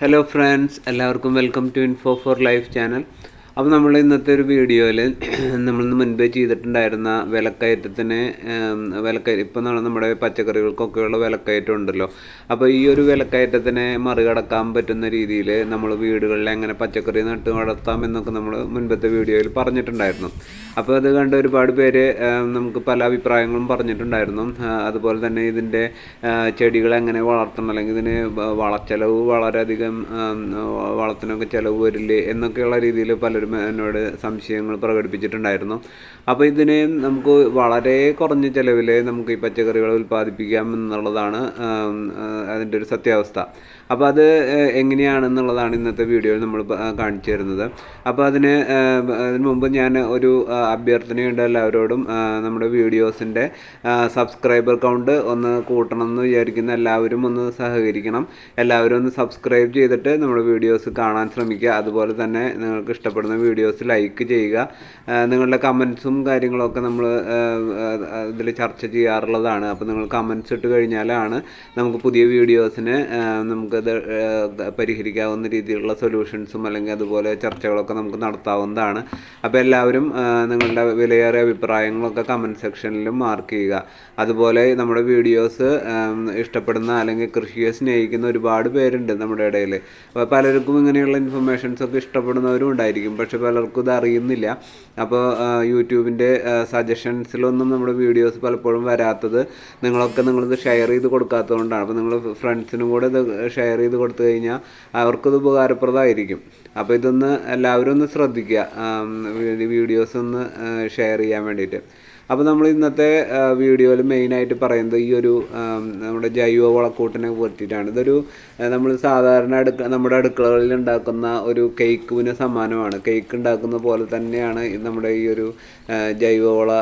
Hello friends എല്ലാവർക്കും welcome to info for life channel അപ്പോൾ നമ്മൾ ഇന്നത്തെ ഒരു വീഡിയോയിൽ നമ്മൾ മുൻപേ ചെയ്തിട്ടുണ്ടായിരുന്ന വിലക്കയറ്റത്തിന് വിലക്കയറ്റം വിലക്കയ ഇപ്പം നമ്മൾ നമ്മുടെ പച്ചക്കറികൾക്കൊക്കെയുള്ള വിലക്കയറ്റം ഉണ്ടല്ലോ. അപ്പോൾ ഈ ഒരു വിലക്കയറ്റത്തിനെ മറികടക്കാൻ പറ്റുന്ന രീതിയിൽ നമ്മൾ വീടുകളിൽ എങ്ങനെ പച്ചക്കറി നട്ട് വളർത്താം എന്നൊക്കെ നമ്മൾ മുൻപത്തെ വീഡിയോയിൽ പറഞ്ഞിട്ടുണ്ടായിരുന്നു. അപ്പോൾ അത് കണ്ട് ഒരുപാട് പേര് നമുക്ക് പല അഭിപ്രായങ്ങളും പറഞ്ഞിട്ടുണ്ടായിരുന്നു. അതുപോലെ തന്നെ ഇതിന്റെ ചെടികൾ എങ്ങനെ വളർത്തണം അല്ലെങ്കിൽ ഇതിന് വളച്ചെലവ് വളരെയധികം വളത്തിനൊക്കെ ചിലവ് വരില്ലേ എന്നൊക്കെയുള്ള രീതിയിൽ പലരും എന്നോട് സംശയങ്ങൾ പ്രകടിപ്പിച്ചിട്ടുണ്ടായിരുന്നു. അപ്പോൾ ഇതിനെ നമുക്ക് വളരെ കുറഞ്ഞ ചിലവിൽ നമുക്ക് ഈ പച്ചക്കറികൾ ഉൽപ്പാദിപ്പിക്കാം എന്നുള്ളതാണ് അതിന്റെ ഒരു സത്യാവസ്ഥ. അപ്പോൾ അത് എങ്ങനെയാണെന്നുള്ളതാണ് ഇന്നത്തെ വീഡിയോയിൽ നമ്മൾ കാണിച്ചു തരുന്നത്. അപ്പോൾ അതിന് അതിന് മുമ്പ് ഞാൻ ഒരു അഭ്യർത്ഥനയുണ്ട് എല്ലാവരോടും. നമ്മുടെ വീഡിയോസിന്റെ സബ്സ്ക്രൈബർ കൗണ്ട് ഒന്ന് കൂട്ടണം എന്ന് വിചാരിക്കുന്ന എല്ലാവരും ഒന്ന് സഹകരിക്കണം. എല്ലാവരും ഒന്ന് സബ്സ്ക്രൈബ് ചെയ്തിട്ട് നമ്മുടെ വീഡിയോസ് കാണാൻ ശ്രമിക്കുക. അതുപോലെ തന്നെ നിങ്ങൾക്ക് ഇഷ്ടപ്പെടുന്ന വീഡിയോസ് ലൈക്ക് ചെയ്യുക. നിങ്ങളുടെ കമൻസും കാര്യങ്ങളൊക്കെ നമ്മൾ ഇതിൽ ചർച്ച ചെയ്യാറുള്ളതാണ്. അപ്പോൾ നിങ്ങൾ കമൻസ് ഇട്ട് കഴിഞ്ഞാലാണ് നമുക്ക് പുതിയ വീഡിയോസിന് ആ, നമുക്കത് പരിഹരിക്കാവുന്ന രീതിയിലുള്ള സൊല്യൂഷൻസും അല്ലെങ്കിൽ അതുപോലെ ചർച്ചകളൊക്കെ നമുക്ക് നടത്താവുന്നതാണ്. അപ്പോൾ എല്ലാവരും നിങ്ങളുടെ വിലയേറിയ അഭിപ്രായങ്ങളൊക്കെ കമന്റ് സെക്ഷനിലും മാർക്ക് ചെയ്യുക. അതുപോലെ നമ്മുടെ വീഡിയോസ് ഇഷ്ടപ്പെടുന്ന അല്ലെങ്കിൽ കൃഷിയെ സ്നേഹിക്കുന്ന ഒരുപാട് പേരുണ്ട് നമ്മുടെ ഇടയിൽ. അപ്പോൾ പലർക്കും ഇങ്ങനെയുള്ള ഇൻഫർമേഷൻസ് ഒക്കെ ഇഷ്ടപ്പെടുന്നവരും ഉണ്ടായിരിക്കും. പക്ഷെ പലർക്കും ഇത് അറിയുന്നില്ല. അപ്പോൾ യൂട്യൂബിന്റെ സജഷൻസിലൊന്നും നമ്മുടെ വീഡിയോസ് പലപ്പോഴും വരാത്തത് നിങ്ങളൊക്കെ നിങ്ങളിത് ഷെയർ ചെയ്ത് കൊടുക്കാത്തതുകൊണ്ടാണ്. അപ്പോൾ നിങ്ങൾ ഫ്രണ്ട്സിനും കൂടെ ഇത് ഷെയർ ചെയ്ത് കൊടുത്തു കഴിഞ്ഞാൽ അവർക്കത് ഉപകാരപ്രദമായിരിക്കും. അപ്പോൾ ഇതൊന്ന് എല്ലാവരും ഒന്ന് ശ്രദ്ധിക്കുക. വീഡിയോസ് ഒന്ന് ഷെയർ ചെയ്യാൻ വേണ്ടിയിട്ട്. അപ്പോൾ നമ്മൾ ഇന്നത്തെ വീഡിയോയിൽ മെയിനായിട്ട് പറയുന്നത് ഈ ഒരു നമ്മുടെ ജൈവ വളക്കൂട്ടിനെ പറ്റിയിട്ടാണ്. ഇതൊരു നമ്മൾ സാധാരണ അടുക്ക നമ്മുടെ അടുക്കളകളിൽ ഉണ്ടാക്കുന്ന ഒരു കേക്കിന് സമാനമാണ്. കേക്ക് ഉണ്ടാക്കുന്ന പോലെ തന്നെയാണ് നമ്മുടെ ഈ ഒരു ജൈവ ജൈവവള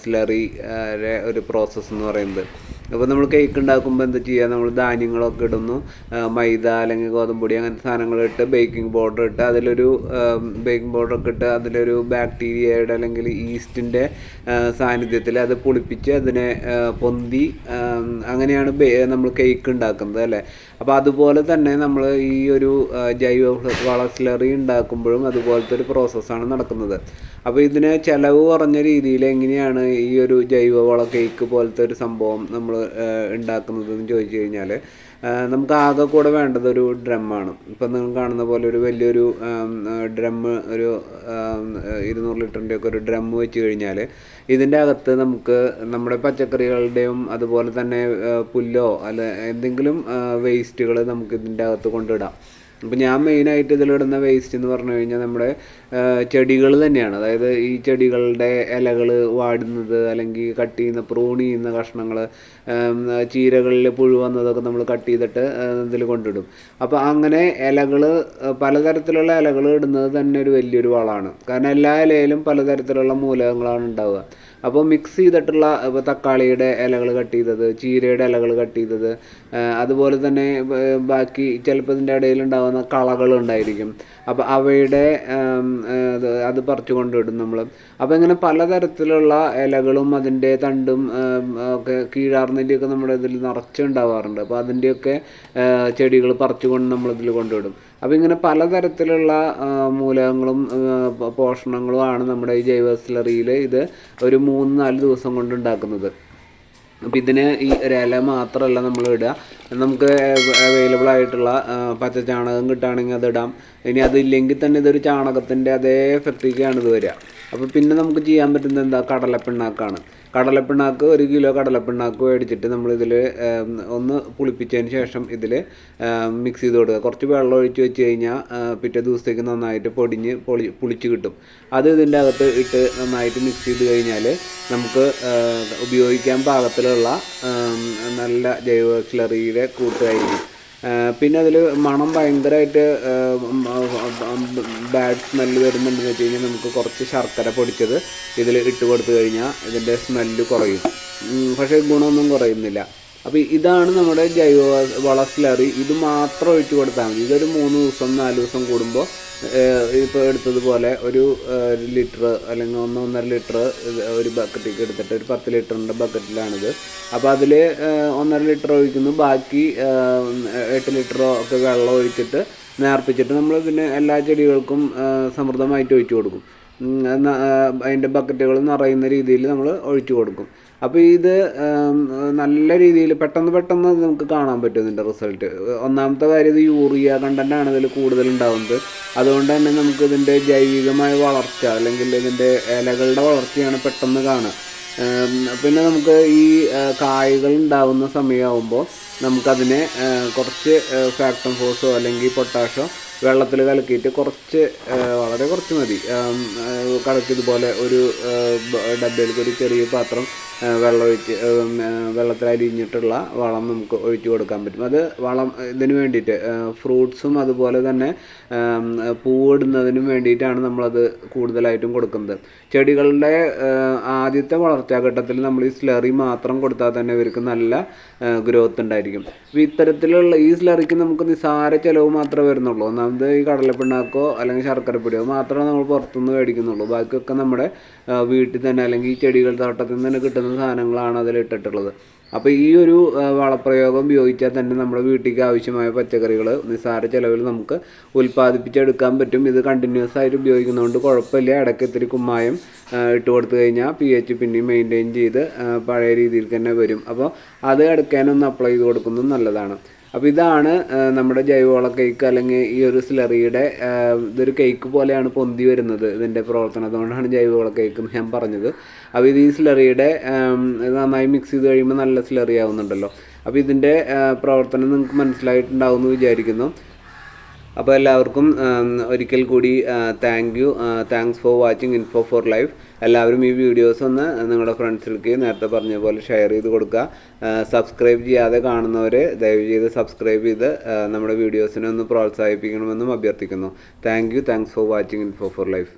സ്ലറി ഒരു പ്രോസസ്സ് എന്ന് പറയുന്നത്. അപ്പോൾ നമ്മൾ കേക്ക് ഉണ്ടാക്കുമ്പോൾ എന്താ ചെയ്യുക നമ്മൾ ധാന്യങ്ങളൊക്കെ ഇടുന്നു. മൈദ അല്ലെങ്കിൽ ഗോതമ്പൊടി അങ്ങനത്തെ സാധനങ്ങൾ ഇട്ട് ബേക്കിംഗ് പൗഡർ ഇട്ട് അതിലൊരു ബേക്കിംഗ് പൗഡർ ഒക്കെ ഇട്ട് അതിലൊരു ബാക്ടീരിയയുടെ അല്ലെങ്കിൽ ഈസ്റ്റിന്റെ സാന്നിധ്യത്തിൽ അത് പുളിപ്പിച്ച് അതിനെ പൊന്തി അങ്ങനെയാണ് നമ്മൾ കേക്ക് ഉണ്ടാക്കുന്നത് അല്ലേ? അപ്പോൾ അതുപോലെ തന്നെ നമ്മൾ ഈ ഒരു ജൈവ വള സ്ലറി ഉണ്ടാക്കുമ്പോഴും അതുപോലത്തെ ഒരു പ്രോസസ്സാണ് നടക്കുന്നത്. അപ്പോൾ ഇതിന് ചിലവ് കുറഞ്ഞ രീതിയിൽ എങ്ങനെയാണ് ഈ ഒരു ജൈവവള കേക്ക് പോലത്തെ ഒരു സംഭവം നമ്മൾ ഉണ്ടാക്കുന്നത് എന്ന് ചോദിച്ചു കഴിഞ്ഞാൽ നമുക്ക് ആകെ കൂടെ വേണ്ടത് ഒരു ഡ്രമ്മാണ്. ഇപ്പം നിങ്ങൾ കാണുന്ന പോലെ ഒരു വലിയൊരു ഡ്രമ്മ് ഒരു ഇരുന്നൂറ് ലിറ്ററിന്റെ ഒക്കെ ഒരു ഡ്രം വെച്ച് കഴിഞ്ഞാൽ ഇതിന്റെ അകത്ത് നമുക്ക് നമ്മുടെ പച്ചക്കറികളുടെയും അതുപോലെ തന്നെ പുല്ലോ അല്ല എന്തെങ്കിലും വേസ്റ്റുകൾ നമുക്ക് ഇതിന്റെ അകത്ത് കൊണ്ടിടാം. അപ്പോൾ ഞാൻ മെയിനായിട്ട് ഇതിലിടുന്ന വേസ്റ്റ് എന്ന് പറഞ്ഞു കഴിഞ്ഞാൽ നമ്മുടെ ചെടികൾ തന്നെയാണ്. അതായത് ഈ ചെടികളുടെ ഇലകൾ വാടുന്നത് അല്ലെങ്കിൽ കട്ട് ചെയ്യുന്ന പ്രൂൺ ചെയ്യുന്ന കഷ്ണങ്ങൾ ചീരകളിൽ പുഴു വന്നതൊക്കെ നമ്മൾ കട്ട് ചെയ്തിട്ട് ഇതിൽ കൊണ്ടിടും. അപ്പോൾ അങ്ങനെ ഇലകൾ പലതരത്തിലുള്ള ഇലകൾ ഇടുന്നത് തന്നെ ഒരു വലിയൊരു വളമാണ്. കാരണം എല്ലാ ഇലയിലും പലതരത്തിലുള്ള മൂലകങ്ങളാണ് ഉണ്ടാവുക. അപ്പോൾ മിക്സ് ചെയ്തിട്ടുള്ള ഇപ്പോൾ തക്കാളിയുടെ ഇലകൾ കട്ട് ചെയ്തത് ചീരയുടെ ഇലകൾ കട്ട് ചെയ്തത് അതുപോലെ തന്നെ ബാക്കി ചിലപ്പോൾ ഇതിന്റെ ഇടയിൽ ഉണ്ടാകുന്ന കളകൾ ഉണ്ടായിരിക്കും. അപ്പോൾ അവയുടെ അത് അത് പറിച്ചു കൊണ്ടിടും നമ്മൾ അപ്പോൾ ഇങ്ങനെ പലതരത്തിലുള്ള ഇലകളും അതിന്റെ തണ്ടും ഒക്കെ കീഴാർന്നിന്റെയൊക്കെ നമ്മുടെ ഇതിൽ നിറച്ചുണ്ടാവാറുണ്ട് അപ്പോൾ അതിന്റെയൊക്കെ ചെടികൾ പറിച്ചുകൊണ്ട് നമ്മളിതിൽ കൊണ്ടുവിടും. അപ്പോൾ ഇങ്ങനെ പലതരത്തിലുള്ള മൂലകങ്ങളും പോഷണങ്ങളും ആണ് നമ്മുടെ ഈ ജൈവ ഇത് ഒരു മൂന്ന് നാല് ദിവസം കൊണ്ട് ഉണ്ടാക്കുന്നത്. അപ്പോൾ ഇതിന് ഈ ഇല മാത്രമല്ല നമ്മൾ ഇടുക. നമുക്ക് അവൈലബിൾ ആയിട്ടുള്ള പച്ച ചാണകം കിട്ടുകയാണെങ്കിൽ അത് ഇടാം. ഇനി അതില്ലെങ്കിൽ തന്നെ ഇതൊരു ചാണകത്തിന്റെ അതേ എഫക്റ്റിലേക്കാണ് ഇത് വരിക. അപ്പോൾ പിന്നെ നമുക്ക് ചെയ്യാൻ പറ്റുന്നത് എന്താ? കടലപ്പിണ്ണാക്കാണ്. കടലപ്പിണ്ണാക്ക് ഒരു കിലോ കടലപ്പിണ്ണാക്ക് മേടിച്ചിട്ട് നമ്മളിതിൽ ഒന്ന് പുളിപ്പിച്ചതിന് ശേഷം ഇതിൽ മിക്സ് ചെയ്ത് കൊടുക്കുക. കുറച്ച് വെള്ളം ഒഴിച്ച് വെച്ച് കഴിഞ്ഞാൽ പിറ്റേ ദിവസത്തേക്ക് നന്നായിട്ട് പൊടിഞ്ഞ് പൊളി പുളിച്ച് കിട്ടും. അത് ഇതിന്റെ അകത്ത് ഇട്ട് നന്നായിട്ട് മിക്സ് ചെയ്ത് കഴിഞ്ഞാൽ നമുക്ക് ഉപയോഗിക്കാൻ പാകത്തിലുള്ള നല്ല ജൈവ സ്ലറിയുടെ കൂട്ടായിരിക്കും പിന്നെ അതിൽ മണം ഭയങ്കരമായിട്ട് ബാഡ് സ്മെല്ല് വരുന്നുണ്ടെന്ന് വെച്ച് കഴിഞ്ഞാൽ നമുക്ക് കുറച്ച് ശർക്കര പൊടിച്ചത് ഇതിൽ ഇട്ട് കൊടുത്തു കഴിഞ്ഞാൽ ഇതിന്റെ സ്മെല്ല് കുറയും. പക്ഷേ ഗുണമൊന്നും കുറയുന്നില്ല. അപ്പോൾ ഇതാണ് നമ്മുടെ ജൈവ വള സ്ലറി ഇത് മാത്രം ഒഴിച്ചു കൊടുത്താൽ മതി. ഇതൊരു മൂന്ന് ദിവസം നാല് ദിവസം കൂടുമ്പോൾ ഇപ്പോൾ എടുത്തതുപോലെ ഒരു ലിറ്റർ അല്ലെങ്കിൽ ഒന്ന് ഒന്നര ലിറ്റർ ഒരു ബക്കറ്റിലേക്ക് എടുത്തിട്ട് ഒരു പത്ത് ലിറ്ററിന്റെ ബക്കറ്റിലാണിത്. അപ്പോൾ അതിൽ ഒന്നര ലിറ്റർ ഒഴിക്കുന്നു. ബാക്കി എട്ട് ലിറ്ററോ ഒക്കെ വെള്ളം ഒഴിച്ചിട്ട് നേർപ്പിച്ചിട്ട് നമ്മൾ പിന്നെ എല്ലാ ചെടികൾക്കും സമൃദ്ധമായിട്ട് ഒഴിച്ചു കൊടുക്കും. അതിന്റെ ബക്കറ്റുകൾ നിറയുന്ന രീതിയിൽ നമ്മൾ ഒഴിച്ചു കൊടുക്കും. അപ്പോൾ ഇത് നല്ല രീതിയിൽ പെട്ടെന്ന് പെട്ടെന്ന് നമുക്ക് കാണാൻ പറ്റും ഇതിന്റെ റിസൾട്ട് ഒന്നാമത്തെ കാര്യം ഇത് യൂറിയ കണ്ടന്റാണ് ഇതിൽ കൂടുതൽ ഉണ്ടാവുന്നത്. അതുകൊണ്ട് തന്നെ നമുക്ക് ഇതിന്റെ ജൈവികമായ വളർച്ച അല്ലെങ്കിൽ ഇതിന്റെ ഇലകളുടെ വളർച്ചയാണ് പെട്ടെന്ന് കാണുക. പിന്നെ നമുക്ക് ഈ കായകൾ ഉണ്ടാവുന്ന സമയമാകുമ്പോൾ നമുക്കതിനെ കുറച്ച് ഫാക്ടം ഫോസോ അല്ലെങ്കിൽ പൊട്ടാഷോ വെള്ളത്തിൽ കലക്കിയിട്ട് കുറച്ച് വളരെ കുറച്ച് മതി. ഇതുപോലെ ഒരു ഡബ്ബയിലേക്ക് ഒരു ചെറിയ പാത്രം ആ, വെള്ളത്തിലരിഞ്ഞിട്ടുള്ള വളം നമുക്ക് ഒഴിച്ചു കൊടുക്കാൻ പറ്റും. അത് വളം ഇതിന് വേണ്ടിയിട്ട് ഫ്രൂട്ട്സും അതുപോലെ തന്നെ പൂവിടുന്നതിനും വേണ്ടിയിട്ടാണ് നമ്മളത് കൂടുതലായിട്ടും കൊടുക്കുന്നത്. ചെടികളുടെ ആദ്യത്തെ ആദ്യത്തെ വളർച്ചാഘട്ടത്തിൽ നമ്മൾ ഈ സ്ലറി മാത്രം കൊടുത്താൽ തന്നെ ഇവർക്ക് നല്ല ഗ്രോത്ത് ഉണ്ടായിരിക്കും. അപ്പോൾ ഇത്തരത്തിലുള്ള ഈ സ്ലറിക്ക് നമുക്ക് നിസ്സാര ചിലവ് മാത്രമേ വരുന്നുള്ളൂ. ഒന്നാമത് ഈ കടലപ്പിണ്ണാക്കോ അല്ലെങ്കിൽ ശർക്കരപ്പൊടിയോ മാത്രമേ നമ്മൾ പുറത്തുനിന്ന് മേടിക്കുന്നുള്ളൂ. ബാക്കിയൊക്കെ നമ്മുടെ വീട്ടിൽ തന്നെ അല്ലെങ്കിൽ ഈ ചെടികൾ തോട്ടത്തിൽ നിന്ന് തന്നെ കിട്ടുന്ന സാധനങ്ങളാണ് അതിൽ ഇട്ടിട്ടുള്ളത്. അപ്പോൾ ഈ ഒരു വളപ്രയോഗം ഉപയോഗിച്ചാൽ തന്നെ നമ്മുടെ വീട്ടിലേക്ക് ആവശ്യമായ പച്ചക്കറികൾ നിസ്സാര ചിലവിൽ നമുക്ക് ഉൽപ്പാദിപ്പിച്ചെടുക്കാൻ പറ്റും. ഇത് കണ്ടിന്യൂസ് ആയിട്ട് ഉപയോഗിക്കുന്നതുകൊണ്ട് കുഴപ്പമില്ല. ഇടയ്ക്ക് ഇത്തിരി കുമ്മായം ഇട്ട് കൊടുത്തു കഴിഞ്ഞാൽ പി എച്ച് പിന്നെയും മെയിന്റെയിൻ ചെയ്ത് പഴയ രീതിയിൽ തന്നെ വരും. അപ്പോൾ അത് ഇടയ്ക്കാനൊന്ന് അപ്ലൈ ചെയ്ത് കൊടുക്കുന്നത് നല്ലതാണ്. അപ്പോൾ ഇതാണ് നമ്മുടെ ജൈവവള കേക്ക് അല്ലെങ്കിൽ ഈ ഒരു സ്ലറിയുടെ ഇതൊരു കേക്ക് പോലെയാണ് പൊന്തി വരുന്നത് ഇതിന്റെ പ്രവർത്തനം. അതുകൊണ്ടാണ് ജൈവവള കേക്ക് എന്ന് ഞാൻ പറഞ്ഞത്. അപ്പോൾ ഇത് ഈ സ്ലറിയുടെ നന്നായി മിക്സ് ചെയ്ത് കഴിയുമ്പോൾ നല്ല സ്ലറി ആവുന്നുണ്ടല്ലോ. അപ്പോൾ ഇതിന്റെ പ്രവർത്തനം നിങ്ങൾക്ക് മനസ്സിലായിട്ടുണ്ടാവും എന്ന് വിചാരിക്കുന്നു. അപ്പോൾ എല്ലാവർക്കും ഒരിക്കൽ കൂടി thank you thanks for watching info for life എല്ലാവരും ഈ വീഡിയോസ് ഒന്ന് നിങ്ങളുടെ ഫ്രണ്ട്സിലേക്ക് നേരത്തെ പറഞ്ഞ പോലെ ഷെയർ ചെയ്ത് കൊടുക്കുക. സബ്സ്ക്രൈബ് ചെയ്യാതെ കാണുന്നവർ ദയവ് ചെയ്ത് സബ്സ്ക്രൈബ് ചെയ്ത് നമ്മുടെ വീഡിയോസിനെ ഒന്ന് പ്രോത്സാഹിപ്പിക്കണമെന്നും അഭ്യർത്ഥിക്കുന്നു. Thank you thanks for watching info for life